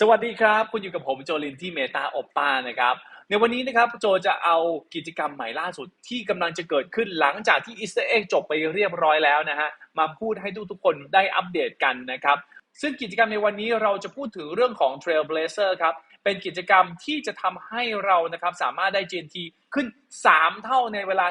สวัสดีครับ คุณอยู่กับผมโจลินที่เมตาโอป้านะครับ ในวันนี้นะครับโจจะเอากิจกรรมใหม่ล่าสุดที่กำลังจะเกิดขึ้นหลังจากที่อีสเตอร์เอ็กจบไปเรียบร้อยแล้วนะฮะมาพูดให้ทุกทุกๆคนได้อัปเดตกันนะครับ ซึ่งกิจกรรมในวันนี้เราจะพูดถึงเรื่องของ Trailblazer ครับ เป็นกิจกรรมที่จะทำให้เรานะครับสามารถได้ GNT ขึ้น 3 เท่าในเวลา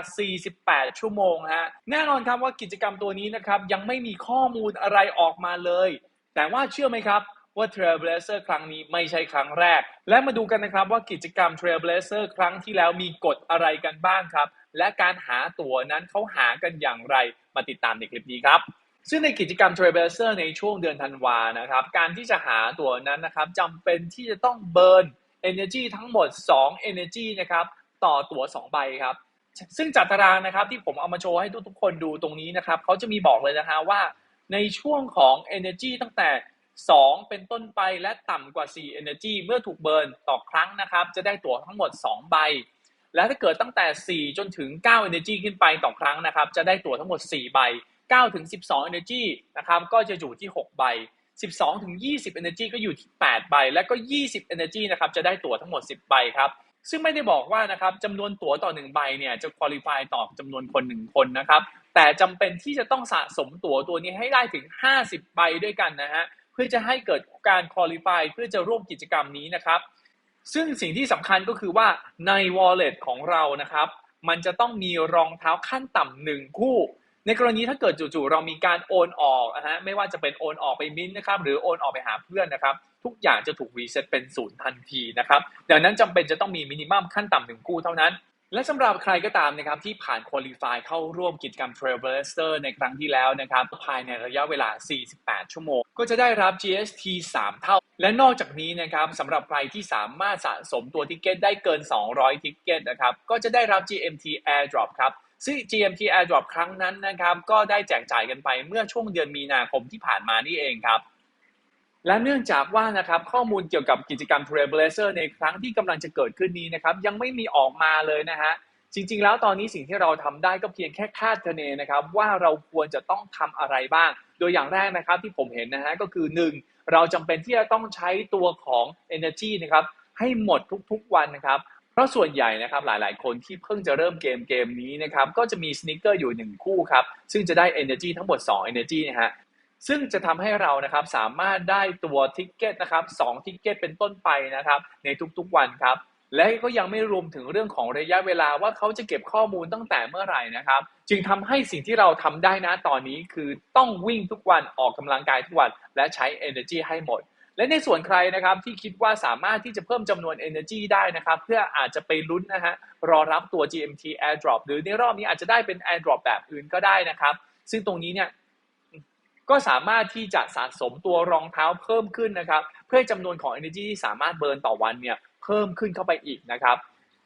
48 ชั่วโมงฮะแน่นอนครับว่ากิจกรรมตัวนี้นะครับยังไม่มีข้อมูลอะไรออกมาเลย แต่ว่าเชื่อไหมครับ ว่า Trailblazer ครั้งนี้ไม่ใช่ครั้งแรก และมาดูกันนะครับว่ากิจกรรม Trailblazer ครั้งที่แล้วมีกฎอะไรกันบ้างครับ และการหาตั๋วนั้นเขาหากันอย่างไรมาติดตามในคลิปนี้ครับซึ่งในกิจกรรม Trailblazer ในช่วงเดือนธันวานะครับ การที่จะหาตั๋วนั้นนะครับจำเป็นที่จะต้องเบิร์น Energy ทั้งหมด 2 Energy นะครับต่อตั๋ว 2 ใบครับ ซึ่งจัดตารางนะครับที่ผมเอามาโชว์ให้ทุกๆคนดูตรงนี้นะครับเขาจะมีบอกเลยนะฮะว่าในช่วงของ Energy ตั้งแต่ 2 เป็นต้นไปและต่ำกว่า 4 Energy เมื่อถูกเบิร์นต่อครั้งนะครับ จะได้ตั๋วทั้งหมด 2 ใบ และถ้าเกิดตั้งแต่ 4 จนถึง 9 Energy ขึ้นไปต่อครั้งนะครับ จะได้ตั๋วทั้งหมด 4 ใบ 9 ถึง 12 Energy นะครับ ก็จะอยู่ที่ 6 ใบ 12 ถึง 20 Energy ก็อยู่ที่ 8 ใบ และก็ 20 Energy นะครับ จะได้ตั๋วทั้งหมด 10 ใบครับ ซึ่งไม่ได้บอกว่านะครับจำนวนตั๋วต่อ 1 ใบเนี่ยจะคุริฟายต่อจำนวนคน 1 คนนะครับ แต่จำเป็นที่จะต้องสะสมตั๋วตัวนี้ให้ได้ถึง 50 ใบด้วยกันนะฮะ เพื่อจะให้เกิดการคุริฟายเพื่อจะร่วมกิจกรรมนี้นะครับ ซึ่งสิ่งที่สำคัญก็คือว่าใน wallet ของเรานะครับ มันจะต้องมีรองเท้าขั้นต่ำหนึ่งคู่ ในกรณีถ้าเกิดจู่ๆเรามีการโอนออกนะฮะไม่ว่าจะเป็นโอนออกไปมิ้นท์นะครับหรือโอนออกไปหาเพื่อนนะครับ ทุกอย่างจะถูกรีเซ็ตเป็นศูนย์ทันทีนะครับดังนั้นจำเป็นจะต้องมีมินิมัมขั้นต่ำหนึ่งคู่เท่านั้น และสำหรับใครก็ตามนะครับที่ผ่านคุริฟายเข้าร่วมกิจกรรม Trailblazer ในครั้งที่แล้วนะครับภายในระยะเวลา 48 ชั่วโมง ก็จะได้รับ GST 3 เท่า และนอกจากนี้นะครับสำหรับใครที่สามารถสะสมตัวทิกเก็ตได้เกิน 200 ทิกเก็ตนะครับก็จะได้รับ GMT Airdrop ครับซึ่ง GMT Airdrop ครั้งนั้นนะครับก็ได้แจกจ่ายกันไปเมื่อช่วงเดือนมีนาคมที่ผ่านมานี่เองครับ และเนื่องจากว่านะครับข้อมูลเกี่ยวกับกิจกรรม Trailblazer ในครั้งที่กำลังจะเกิดขึ้นนี้นะครับยังไม่มีออกมาเลยนะฮะจริง ๆ แล้วตอนนี้สิ่งที่เราทำได้ก็เพียงแค่คาดคะเนนะครับว่าเราควรจะต้องทำอะไรบ้าง โดยอย่างแรกนะครับที่ผมเห็นนะฮะก็คือ 1. เราจำเป็นที่จะต้องใช้ตัวของ Energy นะครับให้หมดทุกๆวันนะครับเพราะส่วนใหญ่นะครับหลายๆ คนที่เพิ่งจะเริ่มเกมเกมนี้นะครับก็จะมีสนิเกอร์อยู่ 1 คู่ครับซึ่งจะได้ Energy ทั้งหมด 2 Energy นะฮะ ซึ่งจะทำให้เรานะครับสามารถได้ตัวทิกเก็ตนะครับสองทิกเก็ตเป็นต้นไปนะครับ ในทุกๆวันครับ และก็ยังไม่รวมถึงเรื่องของระยะเวลาว่าเขาจะเก็บข้อมูลตั้งแต่เมื่อไหร่นะครับ จึงทำให้สิ่งที่เราทำได้นะตอนนี้คือต้องวิ่งทุกวันออกกำลังกายทุกวัน และใช้ energy ให้หมด และในส่วนใครนะครับที่คิดว่าสามารถที่จะเพิ่มจำนวน energy ได้นะครับ เพื่ออาจจะไปลุ้นนะฮะรอรับตัว GMT airdrop หรือในรอบนี้อาจจะได้เป็น airdrop แบบอื่นก็ได้นะครับ ซึ่งตรงนี้เนี่ย ก็สามารถที่จะสะสมตัวรองเท้าเพิ่มขึ้นนะครับ เพื่อให้จำนวนของ energy ที่สามารถเบิร์นต่อวันเนี่ยเพิ่มขึ้นเข้าไปอีกนะครับ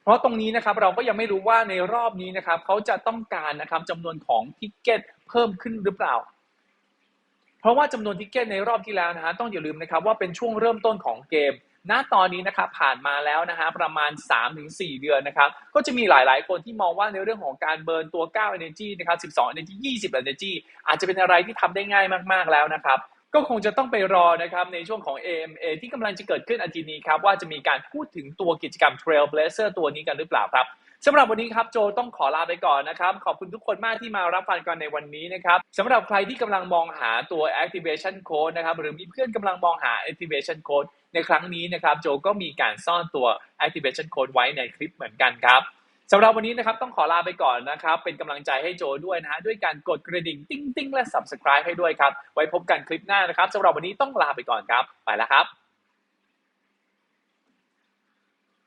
เพราะตรงนี้นะครับเราก็ยังไม่รู้ว่าในรอบนี้นะครับเขาจะต้องการนะครับจำนวนของทิกเก็ตเพิ่มขึ้นหรือเปล่า เพราะว่าจำนวนทิกเก็ตในรอบที่แล้วนะฮะต้องอย่าลืมนะครับว่าเป็นช่วงเริ่มต้นของเกมณตอนนี้นะครับผ่านมาแล้วนะฮะประมาณ 3-4 เดือนนะครับก็จะมีหลาย ๆ คนที่มองว่าในเรื่องของการเบิร์นตัว 9 energy นะครับ 12 energy 20 energy อาจจะเป็นอะไรที่ทำได้ง่ายมาก ๆ แล้วนะครับก็คงจะต้องไปรอนะครับในช่วงของ AMA ที่กำลังจะเกิดขึ้นอาทิตย์นี้ครับว่าจะมีการพูดถึงตัวกิจกรรม Trailblazer ตัวนี้กันหรือเปล่าครับสำหรับวันนี้ครับโจต้องขอลาไปก่อนนะครับ ขอบคุณทุกคนมากที่มารับฟังกันในวันนี้นะครับสำหรับใครที่กำลังมองหาตัว activation code นะครับหรือมีเพื่อนกำลังมองหา activation code ในครั้งนี้นะครับโจก็มีการซ่อนตัว activation code ไว้ในคลิปเหมือนกันครับสำหรับวันนี้นะครับต้องขอลาไปก่อนนะครับ เป็นกำลังใจให้โจด้วยนะฮะด้วยการกดกระดิ่งติ้งติ้งและ subscribe ให้ด้วยครับ ไว้พบกันคลิปหน้านะครับสำหรับวันนี้ต้องลาไปก่อนครับ ไปแล้วครับ